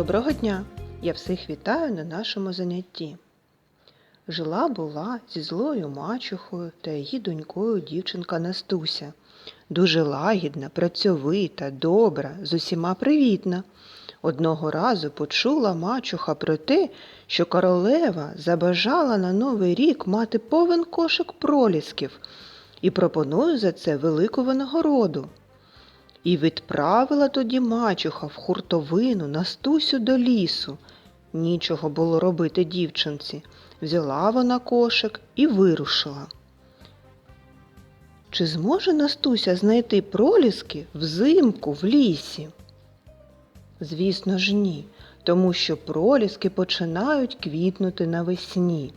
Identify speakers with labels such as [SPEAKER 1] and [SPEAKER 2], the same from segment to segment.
[SPEAKER 1] Доброго дня! Я всіх вітаю на нашому занятті. Жила була зі злою мачухою та її донькою дівчинка Настуся. Дуже лагідна, працьовита, добра, з усіма привітна. Одного разу почула мачуха про те, що королева забажала на новий рік мати повен кошик пролісків і пропонує за це велику винагороду. І відправила тоді мачуха в хуртовину Настусю до лісу. Нічого було робити дівчинці. Взяла вона кошик і вирушила. Чи зможе Настуся знайти проліски взимку в лісі? Звісно ж ні, тому що проліски починають квітнути навесні.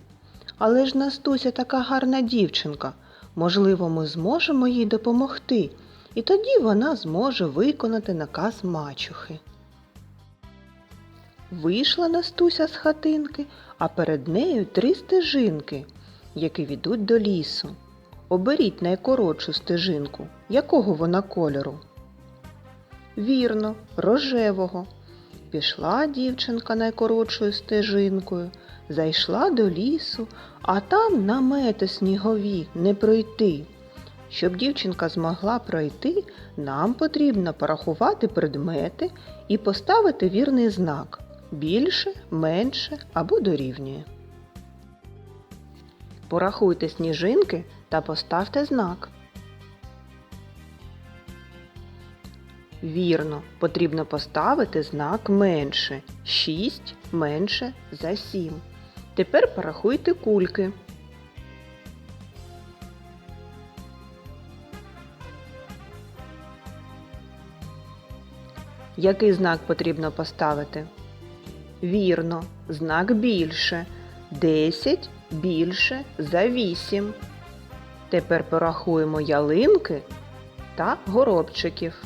[SPEAKER 1] Але ж Настуся така гарна дівчинка. Можливо, ми зможемо їй допомогти, і тоді вона зможе виконати наказ мачухи. Вийшла Настуся з хатинки, а перед нею три стежинки, які ведуть до лісу. Оберіть найкоротшу стежинку. Якого вона кольору? Вірно, рожевого. Пішла дівчинка найкоротшою стежинкою, зайшла до лісу, а там намети снігові не пройти. Щоб дівчинка змогла пройти, нам потрібно порахувати предмети і поставити вірний знак більше, менше або дорівнює. Порахуйте сніжинки та поставте знак. Вірно, потрібно поставити знак менше. 6 менше за 7. Тепер порахуйте кульки. Який знак потрібно поставити? Вірно, знак більше. 10 більше за 8. Тепер порахуємо ялинки та горобчиків.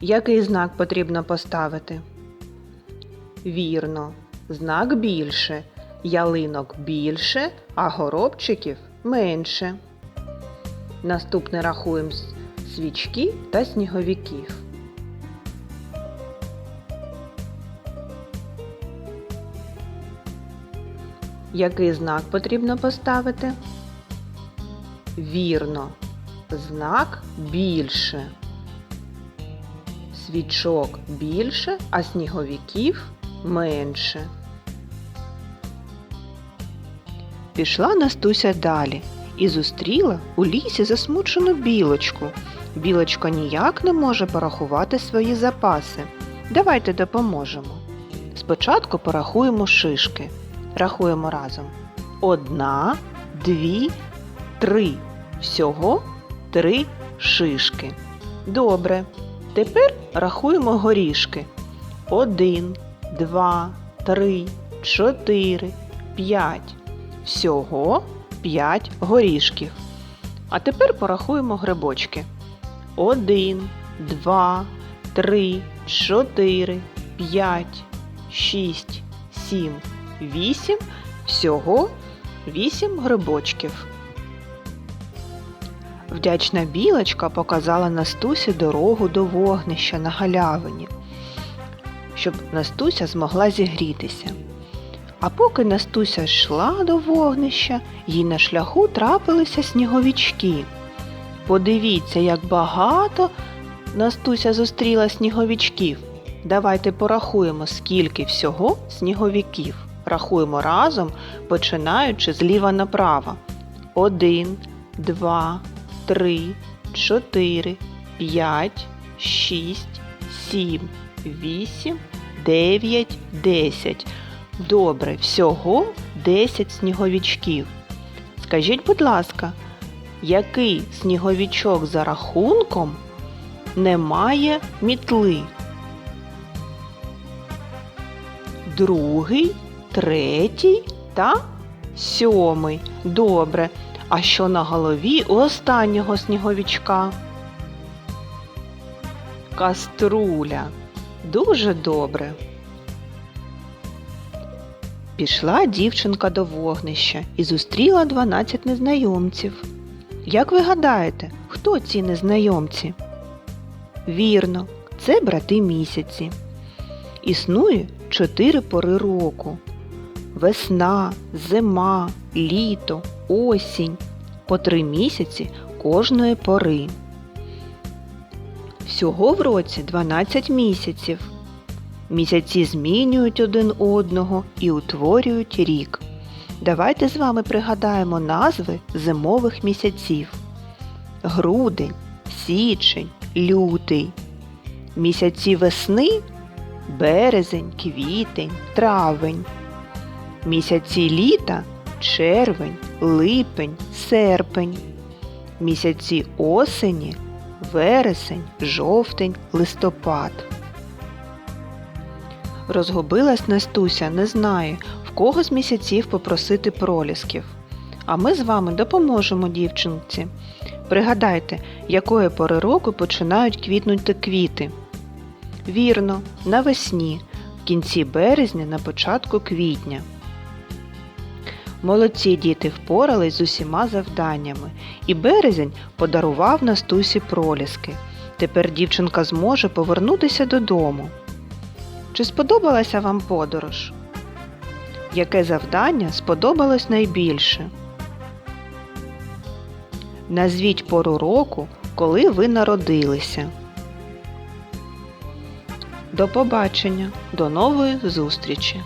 [SPEAKER 1] Який знак потрібно поставити? Вірно, знак більше. Ялинок більше, а горобчиків менше. Наступне рахуємо свічки та сніговиків. Який знак потрібно поставити? Вірно, знак більше. Свічок більше, а сніговиків менше. Пішла Настуся далі і зустріла у лісі засмучену білочку. Білочка ніяк не може порахувати свої запаси. Давайте допоможемо. Спочатку порахуємо шишки. Рахуємо разом. Одна, дві, три. Всього три шишки. Добре. Тепер рахуємо горішки. Один, два, три, чотири, п'ять. Всього п'ять горішків. А тепер порахуємо грибочки. Один, два, три, чотири, п'ять, шість, сім, вісім. Всього вісім грибочків. Вдячна білочка показала Настусі дорогу до вогнища на галявині, щоб Настуся змогла зігрітися. А поки Настуся йшла до вогнища, їй на шляху трапилися сніговічки. Подивіться, як багато Настуся зустріла сніговічків. Давайте порахуємо, скільки всього сніговиків. Рахуємо разом, починаючи зліва направо. Один, два, три, чотири, п'ять, шість, сім, вісім, дев'ять, десять. Добре, всього 10 сніговичків. Скажіть, будь ласка, який сніговичок за рахунком не має мітли? Другий, третій та сьомий. Добре. А що на голові у останнього сніговичка? Каструля. Дуже добре. Пішла дівчинка до вогнища і зустріла 12 незнайомців. Як ви гадаєте, хто ці незнайомці? Вірно, це брати місяці. Існує чотири пори року: весна, зима, літо, осінь по три місяці кожної пори. Всього в році 12 місяців. Місяці змінюють один одного і утворюють рік. Давайте з вами пригадаємо назви зимових місяців: грудень, січень, лютий. Місяці весни березень, квітень, травень. Місяці літа червень, липень, серпень. Місяці осені вересень, жовтень, листопад. Розгубилась Настуся, не знає, в кого з місяців попросити пролісків. А ми з вами допоможемо дівчинці. Пригадайте, якої пори року починають квітнути квіти. Вірно, навесні, в кінці березня, на початку квітня. Молодці діти впорались з усіма завданнями, і березень подарував Настусі проліски. Тепер дівчинка зможе повернутися додому. Чи сподобалася вам подорож? Яке завдання сподобалось найбільше? Назвіть пору року, коли ви народилися. До побачення, до нової зустрічі!